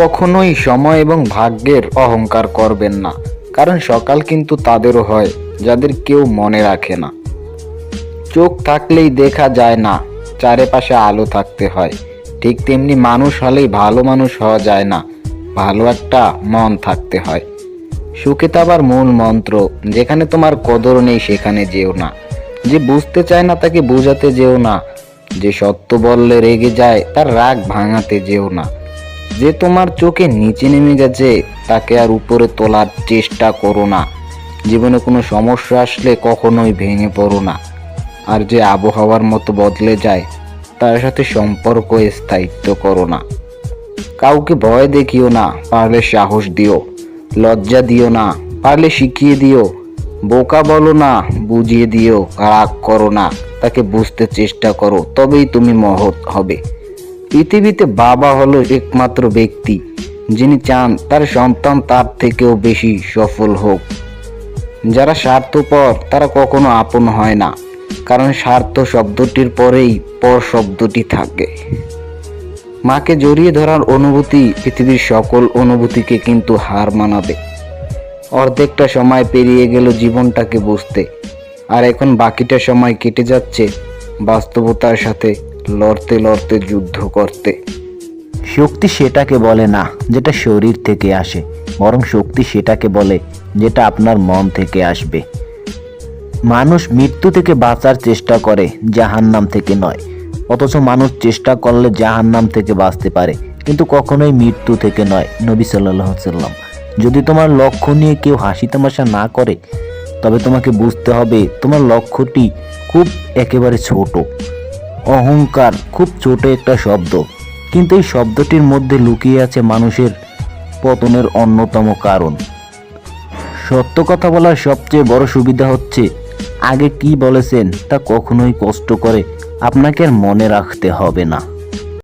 কখনোই সময় এবং ভাগ্যের অহংকার করবেন না, কারণ সকাল কিন্তু তাদেরও হয়, যাদের কেউ মনে রাখে না। চোখ থাকলেই দেখা যায় না, চারিপাশে আলো থাকতে হয়। ঠিক তেমনি মানুষ হলেই ভালো মানুষ হওয়া যায় না, ভালো একটা মন থাকতে হয়। সুখে আবার মূল মন্ত্র, যেখানে তোমার কদর নেই সেখানে যেও না। যে বুঝতে চায় না তাকে বোঝাতে যেও না, যে সত্য বললে রেগে যায় তার রাগ ভাঙাতে যেও না। যে তোমার চোখে নিচে নেমে গেছে, তাকে আর উপরে তোলার চেষ্টা করো না। জীবনে কোনো সমস্যা আসলে কখনোই ভেঙে পড়ো না। আর যে আবহাওয়ার মতো বদলে যায়, তার সাথে সম্পর্ক স্থায়িত্ব করো না। কাউকে ভয় দেখিও না, পারলে সাহস দিও। লজ্জা দিও না, পারলে শিখিয়ে দিও। বোকা বলো না, বুঝিয়ে দিও, রাগ করো না। তাকে বুঝতে চেষ্টা করো, তবেই তুমি মহৎ হবে। পৃথিবীতে বাবা হলো একমাত্র ব্যক্তি, যিনি চান তার সন্তান তার থেকেও বেশি সফল হোক। যারা স্বার্থপর, তারা কখনো আপন হয় না, কারণ স্বার্থ শব্দটির পরেই পর শব্দটি থাকে। মাকে জড়িয়ে ধরার অনুভূতি পৃথিবীর সকল অনুভূতিকে কিন্তু হার মানাবে। অর্ধেকটা সময় পেরিয়ে গেল জীবনটাকে বুঝতে, আর এখন বাকিটা সময় কেটে যাচ্ছে বাস্তবতার সাথে। লড়তে লড়তে যুদ্ধ করতে। শক্তি সেটাকে বলে না, যেটা শরীর থেকে আসে। বরং শক্তি সেটাকে বলে, যেটা আপনার মন থেকে আসবে। মানুষ মৃত্যু থেকে বাঁচার চেষ্টা করে, জাহান্নাম থেকে নয়। অথচ মানুষ চেষ্টা করলে জাহান্নাম থেকে বাঁচতে পারে। কিন্তু কখনোই মৃত্যু থেকে নয়, নবী সাল্লাহ সাল্লাম যদি তোমার লক্ষ্য নিয়ে কেউ হাসি তামাশা না করে, তবে তোমাকে বুঝতে হবে তোমার লক্ষ্যটি খুব একেবারে ছোট। অহংকার খুব ছোট একটা শব্দ। কিন্তু এই শব্দটির মধ্যে লুকিয়ে আছে মানুষের পতনের অন্যতম কারণ। সত্য কথা বলার সবচেয়ে বড় সুবিধা হচ্ছে, আগে কি বলেছেন তা কখনোই কষ্ট করে আপনাকে আর মনে রাখতে হবে না।